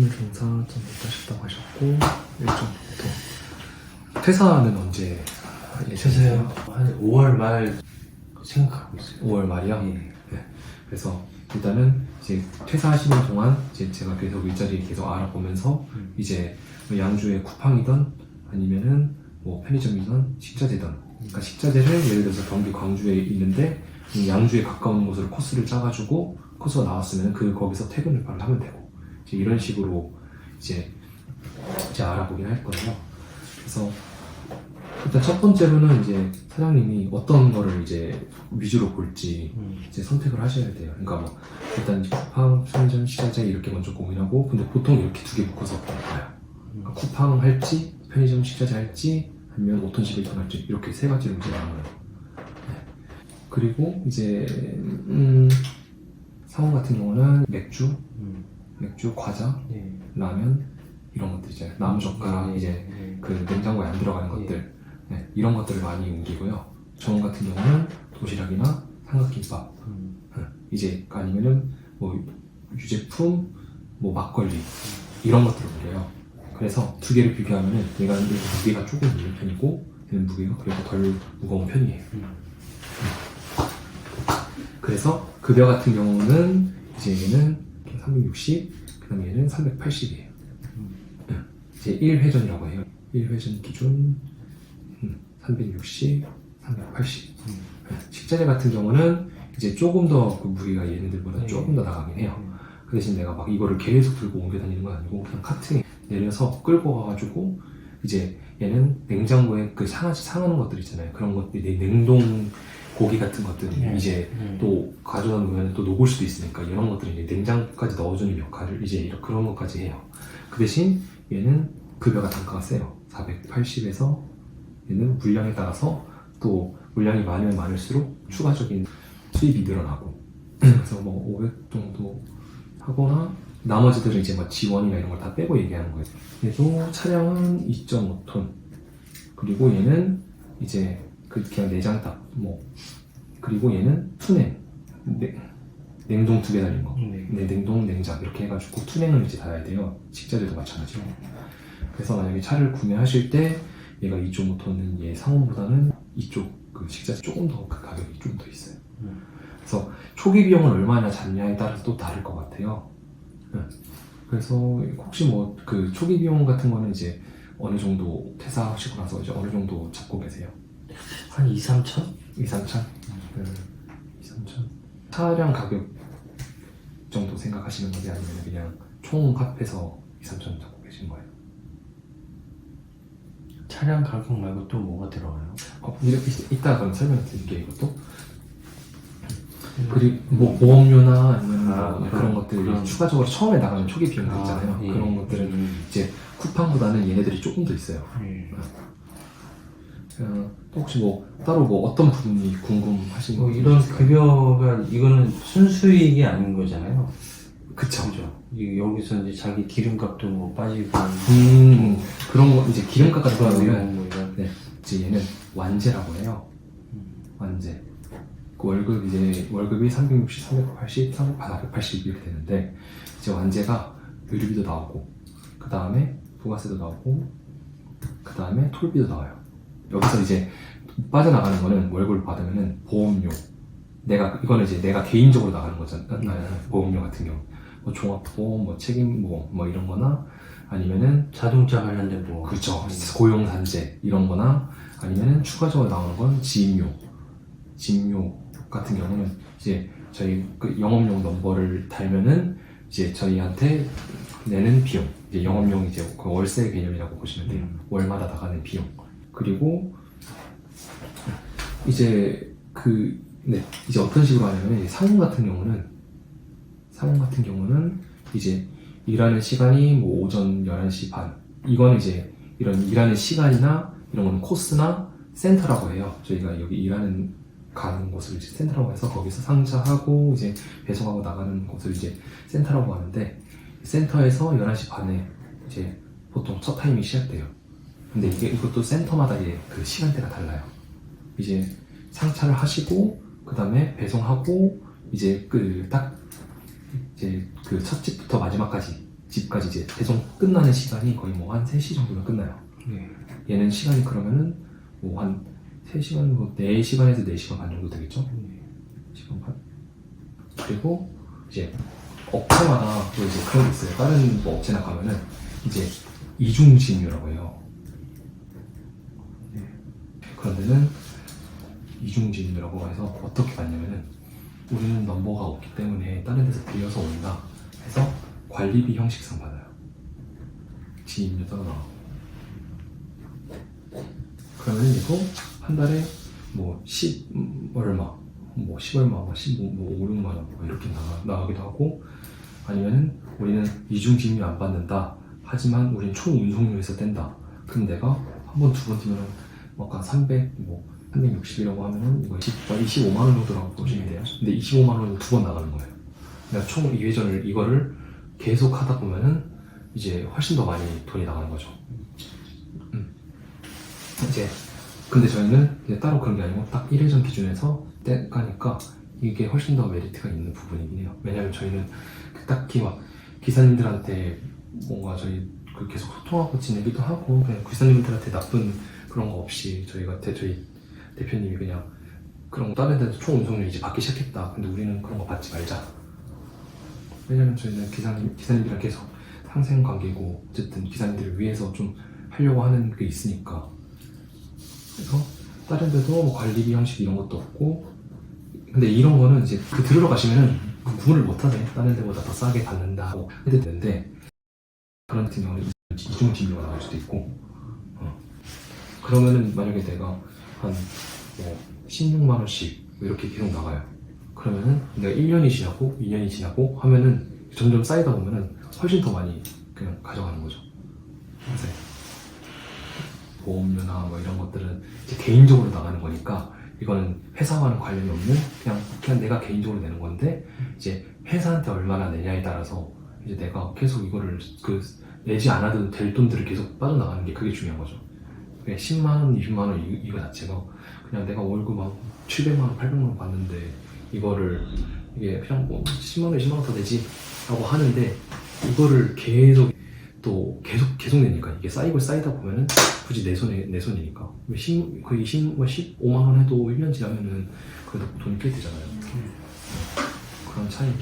오늘 종사 좀 못하셨다고 하셨고 일정부터 퇴사는 언제 최세요 한 5월 말 생각하고 있어요. 5월 말이요? 예. 네. 그래서 일단은 이제 퇴사하시는 동안 이제 제가 계속 일자리 계속 알아보면서 음. 이제 뭐 양주의 쿠팡이든 아니면은 뭐 편의점이든 식자재든 그러니까 식자재를 예를 들어서 경기 광주에 있는데 양주에 가까운 곳으로 코스를 짜가지고 코스가 나왔으면 그 거기서 퇴근을 바로 하면 되고 이런 식으로 이제 이제 알아보긴 할 거예요. 그래서 일단 첫 번째로는 이제 사장님이 어떤 거를 이제 위주로 볼지 음. 이제 선택을 하셔야 돼요. 그러니까 뭐 일단 쿠팡, 편의점, 식자재 이렇게 먼저 고민하고 근데 보통 이렇게 두 개 묶어서 봐요. 그러니까 쿠팡 할지 편의점 식자재 할지 아니면 5톤 11톤 할지 이렇게 세 가지로 이제 나눠요. 네. 그리고 이제 음, 상원 같은 경우는 맥주, 음. 맥주, 과자, 예. 라면 이런 것들 이제 나무젓가락 예. 이제 예. 그 냉장고에 안 들어가는 것들 네, 이런 것들을 많이 옮기고요. 저 같은 경우는 도시락이나 삼각김밥 음. 네, 이제 아니면은 뭐 유제품, 뭐 막걸리 이런 것들을 옮겨요. 그래서 두 개를 비교하면은 얘가 무게가 조금 있는 편이고 얘는 무게가 그래도 덜 무거운 편이에요. 음. 그래서 급여 같은 경우는 이제 얘는 360, 그 다음 얘는 380이에요. 이제 1회전이라고 해요. 1회전 기준 음, 360, 380. 네, 식자재 같은 경우는 이제 조금 더 그 무게가 얘네들보다 네. 조금 더 나가긴 해요. 그 대신 내가 막 이거를 계속 들고 옮겨 다니는 건 아니고 그냥 카트에 내려서 끌고 가가지고 이제 얘는 냉장고에 그 상하지 상하는 것들 있잖아요. 그런 것들이 내- 냉동 고기 같은 것들이 네. 이제 음. 또 가져다 놓으면 또 녹을 수도 있으니까 이런 것들을 이제 냉장고까지 넣어주는 역할을 이제 이런 그런 것까지 해요. 그 대신 얘는 급여가 단가가 세요. 480에서 얘는 물량에 따라서 또 물량이 많으면 많을수록 추가적인 수입이 늘어나고 그래서 뭐 500 정도 하거나 나머지들은 이제 뭐 지원이나 이런 걸 다 빼고 얘기하는 거예요. 얘도 차량은 2.5톤 그리고 얘는 이제 그 그냥 내장 딱 뭐 그리고 얘는 투냉 냉- 냉동 두 개 달린 거 네. 네, 냉동, 냉장 이렇게 해가지고 투냉을 이제 달아야 돼요. 식자재도 마찬가지로. 그래서 만약에 차를 구매하실 때 얘가 2.5톤은 얘 상온보다는 이쪽 그 식자재 조금 더 그 가격이 좀 더 있어요. 음. 그래서 초기 비용을 얼마나 잡냐에 따라서 또 다를 것 같아요. 네. 그래서 혹시 뭐 그 초기 비용 같은 거는 이제 어느 정도 퇴사하시고 나서 이제 어느 정도 잡고 계세요? 한 2, 3천? 2, 3천? 음, 2, 3천. 차량 가격 정도 생각하시는 건지 아니면 그냥 총 합해서 2, 3천 잡고 계신 거예요? 차량 가격 말고 또 뭐가 들어가요? 어, 이렇게 이따 그럼 설명을 드릴게요 이것도 그리고 뭐 보험료나 아니면 뭐 아, 그런 그런- 것들이 그런- 추가적으로 처음에 나가는 초기 있잖아요 아, 예. 그런 것들은 음. 이제 쿠팡보다는 얘네들이 조금 더 있어요 예. 어, 또 혹시 뭐 따로 뭐 어떤 부분이 궁금하신 뭐거 이런 급여가 이거는 순수익이 아닌 거잖아요. 그쵸 그죠? 이- 여기서 이제 자기 기름값도 뭐 빠지고 음, 그런 거 이제 기름값 같은 뭐 경우는 이런 뭐 이런 네, 이제 얘는 완제라고 해요. 완제. 그 월급 이제 월급이 360, 380, 480 이렇게 되는데 이제 완제가 의료비도 나오고 그 다음에 부가세도 나오고 그 다음에 톨비도 나와요. 여기서 이제 빠져나가는 거는 월급을 받으면은 보험료. 내가 이거는 이제 내가 개인적으로 나가는 거잖아요. 보험료 같은 경우. 뭐 종합보험, 뭐 책임보험, 뭐 이런 거나 아니면은 자동차 관련된 뭐 그렇죠. 고용산재 이런 거나 아니면은 추가적으로 나오는 건 지임료. 지임료 같은 경우는 이제 저희 그 영업용 넘버를 달면은 이제 저희한테 내는 비용. 이제 영업용 이제 그 월세 개념이라고 보시면 돼요. 음. 월마다 나가는 비용. 그리고 이제 그, 네. 이제 어떤 식으로 하냐면 상원 같은 경우는 상원 같은 경우는 이제 일하는 시간이 뭐 오전 11시 반. 이거는 이제 이런 일하는 시간이나 이런 거는 코스나 센터라고 해요. 저희가 여기 일하는 가는 곳을 이제 센터라고 해서 거기서 상자하고 이제 배송하고 나가는 곳을 이제 센터라고 하는데 센터에서 11시 반에 이제 보통 첫 타임이 시작돼요. 근데 이게 이것도 센터마다 그 시간대가 달라요. 이제 상차를 하시고 그 다음에 배송하고 이제 그 딱 이제 그 첫 집부터 마지막까지 집까지 이제 배송 끝나는 시간이 거의 뭐 한 3시 정도면 끝나요. 네. 얘는 시간이 그러면은 뭐 한 3시간, 뭐 4시간에서 4시간 반 정도 되겠죠? 시간 반. 그리고 이제 업체마다 또 이제 그런 게 있어요. 다른 뭐 업체나 가면은 이제 이중 진유라고 해요. 네. 그런 데는 이중 진유라고 해서 어떻게 받냐면은 우리는 넘버가 없기 때문에 다른 데서 빌려서 온다 해서 관리비 형식상 받아요. 진입료 따로 나와. 그러면 얘도 한 달에 뭐 10 얼마, 뭐 10 얼마, 뭐 15, 뭐 5, 6만 원 뭐 이렇게 나가, 나가기도 하고 아니면은 우리는 이중 진입료 안 받는다. 하지만 우리는 총 운송료에서 뗀다. 그럼 내가 한 번, 두 번 뛰면은 뭐 아까 300, 뭐 360이라고 하면은 이거 20, 25만 원 정도라고 보시면 돼요. 근데 25만 원은 두번 나가는 거예요. 그러니까 총 2회전을 이거를 계속 하다 보면은 이제 훨씬 더 많이 돈이 나가는 거죠. 음. 이제 근데 저희는 이제 따로 그런 게 아니고 딱 1회전 기준에서 떼가니까 이게 훨씬 더 메리트가 있는 부분이긴 해요. 왜냐면 저희는 딱히 막 기사님들한테 뭔가 저희 그 계속 소통하고 지내기도 하고 그냥 기사님들한테 나쁜 그런 거 없이 저희가 대, 저희 대표님이 그냥 그런 거 다른 데서 총 운송료 이제 받기 시작했다. 근데 우리는 그런 거 받지 말자. 왜냐면 저희는 기사님 기사님들이랑 계속 상생 관계고 어쨌든 기사님들을 위해서 좀 하려고 하는 게 있으니까 그래서 다른 데도 뭐 관리비 형식 이런 것도 없고 근데 이런 거는 이제 그 들으러 가시면은 그 구분을 못 하세요 다른 데보다 더 싸게 받는다 고 해도 되는데 그런 같은 경우는 이중 진료가 나올 수도 있고 어. 그러면은 만약에 내가 한 뭐 16만 원씩 이렇게 계속 나가요 그러면은 내가 1년이 지나고 2년이 지나고 하면은 점점 쌓이다 보면은 훨씬 더 많이 그냥 가져가는 거죠 그래서 보험료나 뭐 이런 것들은 이제 개인적으로 나가는 거니까 이거는 회사와는 관련이 없는 그냥 그냥 내가 개인적으로 내는 건데 이제 회사한테 얼마나 내냐에 따라서 이제 내가 계속 이거를 그 내지 않아도 될 돈들을 계속 빠져나가는 게 그게 중요한 거죠. 그냥 10만 원, 20만 원 이- 이거 자체가 그냥 내가 월급 막 700만 원, 800만 원 받는데 이거를 이게 그냥 뭐 10만 원, 20만 원더 내지 라고 하는데 이거를 계속 또 계속 계속 내니까 이게 쌓이고 쌓이다 보면은 굳이 내 손에 내 손이니까 10, 거의 10, 뭐 15만 원 해도 1년 지나면은 그래도 돈이 꽤 되잖아요. 그런 차이죠.